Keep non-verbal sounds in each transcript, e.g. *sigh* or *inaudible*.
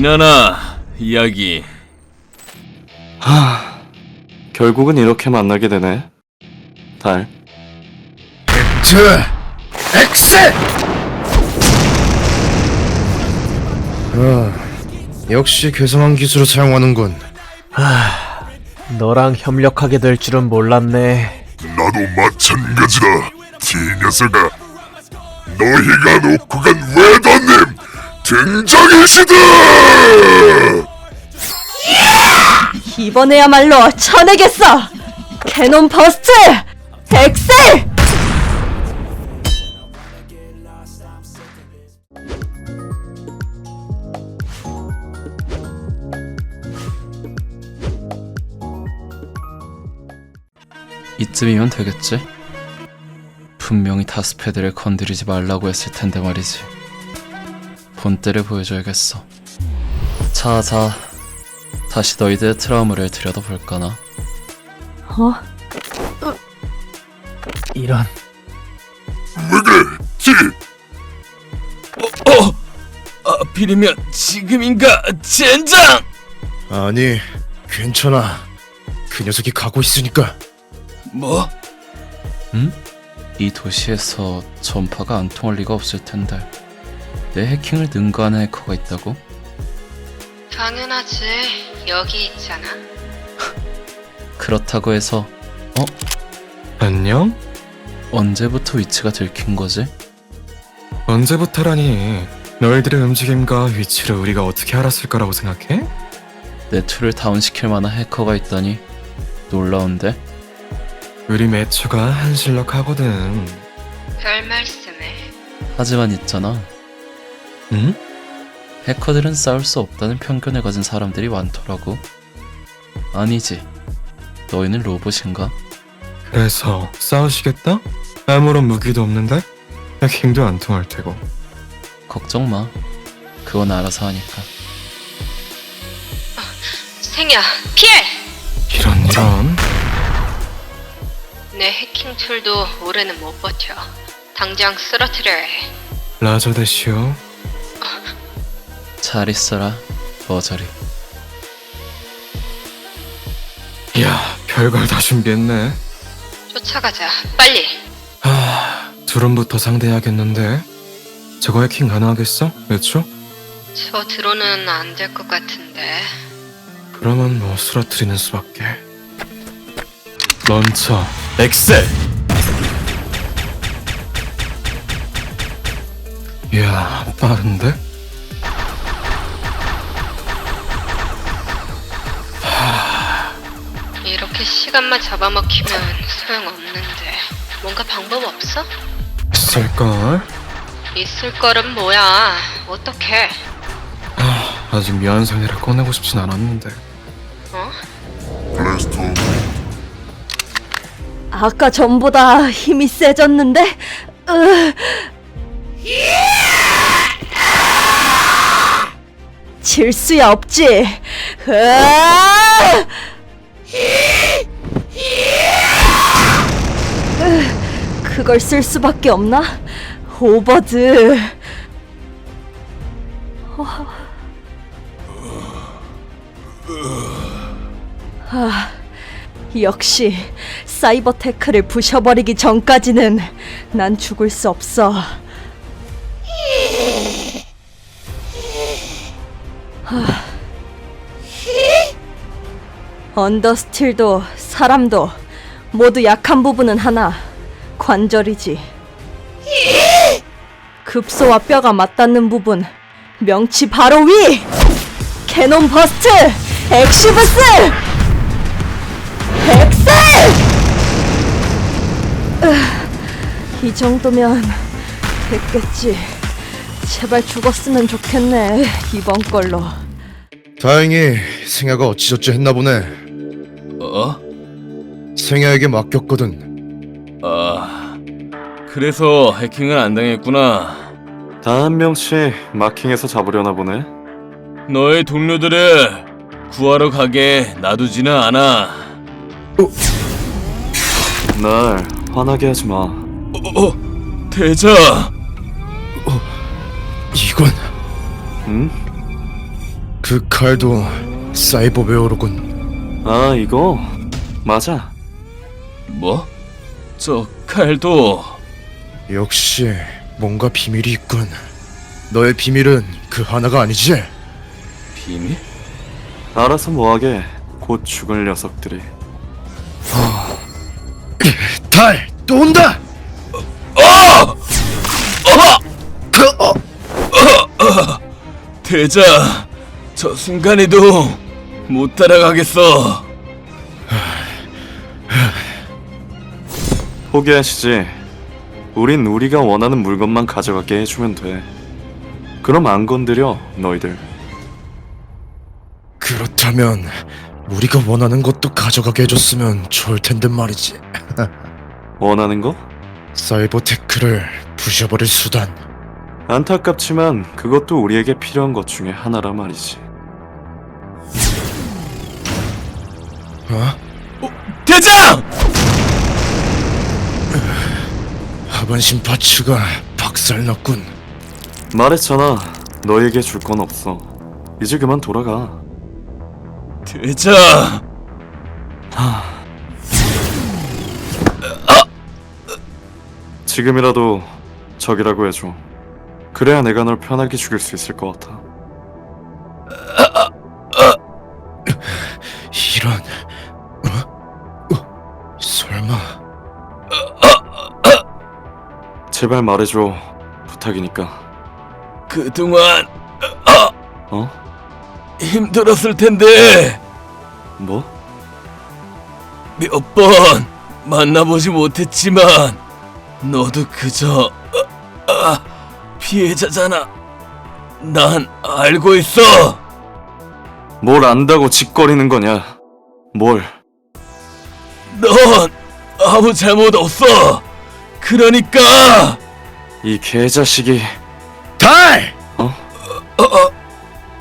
지나나 이야기. 하, 결국은 이렇게 만나게 되네. 달. 트 엑셀 아, 역시 괴상한 기술을 사용하는군 너랑 협력하게 될 줄은 몰랐네. 나도 마찬가지다. 티 녀석아. 너희가 놓고 간 외도님 등장이시다. 이번에야말로 쳐내겠어! 캐논 버스트! 엑셀! 이쯤이면 되겠지? 분명히 다스패드를 건드리지 말라고 했을 텐데 말이지. 본때를 보여줘야겠어. 자, 자. 다시 너희들의 트라우마를 들여다볼까나? 어? 이런. 왜 그래? 티. 하필이면 지금인가 젠장! 아니 괜찮아 그 녀석이 가고 있으니까 뭐? 이 도시에서 전파가 안 통할 리가 없을 텐데. 내 해킹을 능가하는 해커가 있다고? 당연하지. 여기 있잖아. *laughs* 그렇다고 해서 안녕? 언제부터 위치가 들킨 거지? 언제부터라니? 너희들의 움직임과 위치를 우리가 어떻게 알았을 거라고 생각해? 내 툴을 다운시킬 만한 해커가 있다니 놀라운데? 우리 매초가 한실력하거든. 별 말씀을. 하지만 있잖아. 응? 해커들은 싸울 수 없다는 편견을 가진 사람들이 많더라고. 아니지. 너희는 로봇인가? 그래서 싸우시겠다? 아무런 무기도 없는데? 해킹도 안 통할 테고. 걱정 마. 그건 알아서 하니까. 생야, 피해! 이런 이런. 내 해킹 툴도 올해는 못 버텨. 당장 쓰러뜨려야 해. 라저 대시오. 잘 있어라, 머저리. 이야, 별걸 다 준비했네. 쫓아가자. 빨리. 하, 드론부터 상대해야겠는데. 저거 해킹 가능하겠어? 매초? 저 드론은 안 될 것 같은데. 그러면 뭐 쓰러뜨리는 수밖에. 런처 엑셀. 이야 빠른데? 시간만 잡아먹히면 소용없는데. 뭔가 방법 없어? 쓸걸? 있을 거는 뭐야. 어떡해. 아직 미안 상태를 꺼내고 싶진 않았는데. 어? 블래스터 아까 전보다 힘이 세졌는데? 으... 질 수야 없지. 으아! 그걸 쓸 수밖에 없나? 오버드. 아, 역시 사이버 테크를 부셔버리기 전까지는 난 죽을 수 없어. 하. 언더스틸도 사람도 모두 약한 부분은 하나 관절이지. 급소와 뼈가 맞닿는 부분 명치 바로 위 캐논 버스트 엑시브스 엑셀! 으, 이 정도면 됐겠지. 제발 죽었으면 좋겠네, 이번 걸로. 다행히 생야가 어찌저찌 했나 보네 어? 생야에게 맡겼거든 아, 그래서 해킹을 안 당했구나. 다 한 명씩 마킹해서 잡으려나 보네. 너의 동료들을 구하러 가게 놔두지는 않아. 날 화나게 하지 마. 어, 어, 대자. 이건 응? 그 칼도 사이버웨어로군. 아 이거 맞아 뭐? 저 칼도 역시 뭔가 비밀이 있군. 너의 비밀은 그 하나가 아니지? 비밀? 알아서 뭐하게 곧 죽을 녀석들이 달! 또 온다! 그, 어, 대자, 저 순간에도 못 따라가겠어. 포기하시지 우린 우리가 원하는 물건만 가져가게 해주면 돼 그럼 안 건드려 너희들 그렇다면 우리가 원하는 것도 가져가게 해줬으면 좋을 텐데 말이지. *laughs* 원하는 거? 사이버테크를 부셔버릴 수단. 안타깝지만 그것도 우리에게 필요한 것 중에 하나라 말이지 어? 하반신 파츠가 박살났군. 말했잖아 너에게 줄 건 없어 이제 그만 돌아가 대자! 지금이라도 적이라고 해줘 그래야 내가 널 편하게 죽일 수 있을 것 같아 이런. 어? 어? 설마. 제발 말해줘 부탁이니까 그동안 어? 힘들었을 텐데 뭐? 몇 번 만나보지 못했지만 너도 그저 아, 아, 피해자잖아. 난 알고 있어. 뭘 안다고 짓거리는 거냐 뭘 넌 아무 잘못 없어. 그러니까 이 개자식이 달! 어?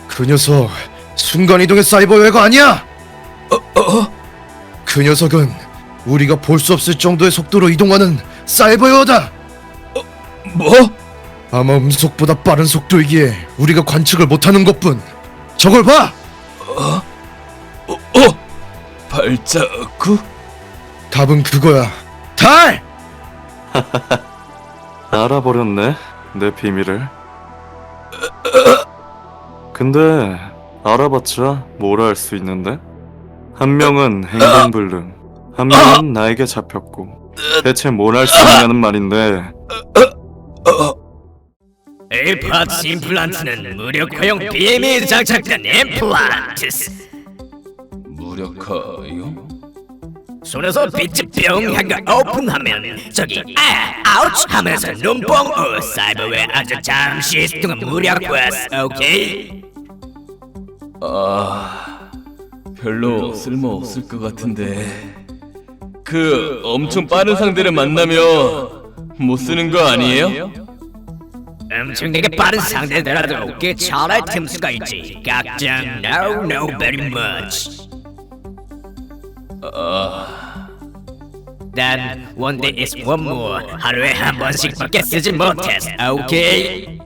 그 녀석 순간이동의 사이버웨어가 아니야! 그 녀석은 우리가 볼 수 없을 정도의 속도로 이동하는 사이버웨어다! 뭐? 아마 음속보다 빠른 속도이기에 우리가 관측을 못하는 것뿐 저걸 봐! 어? 발자국? 답은 그거야 달! *laughs* 알아버렸네 내 비밀을 근데 알아봤자 뭘 알 수 있는데? 한 명은 행동불능 한 명은 나에게 잡혔고 대체 뭘 할 수 있냐는 말인데 에이팟 임플란트는 무력화용 비밀 장착된 임플란트 무력화요? 손에서 빛이 뿅 한가 오픈하면 저기 아 아우치 하면서 눈뽕 어 사이버웨어 아주 잠시 동안 무력화 오케이 아, 별로 쓸모 없을 것 같은데. 그 엄청 빠른 상대를 만나면 못 쓰는 거 아니에요? 엄청나게 빠른 상대더라도 꽤 잘할 틈수가 있지 각장 no no very much 아, 난 one day is one more 하루에 한 번씩밖에 쓰지 못했어 오케이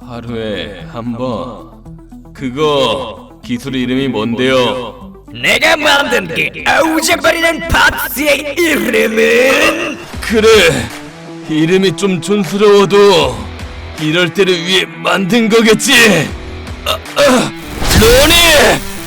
하루에 한 번. 그거 기술 이름이 뭔데요? 내가 만든 그 아우져버리는 파츠의 이름은 그래, 이름이 좀 촌스러워도 이럴 때를 위해 만든 거겠지. 아, 아, 로니!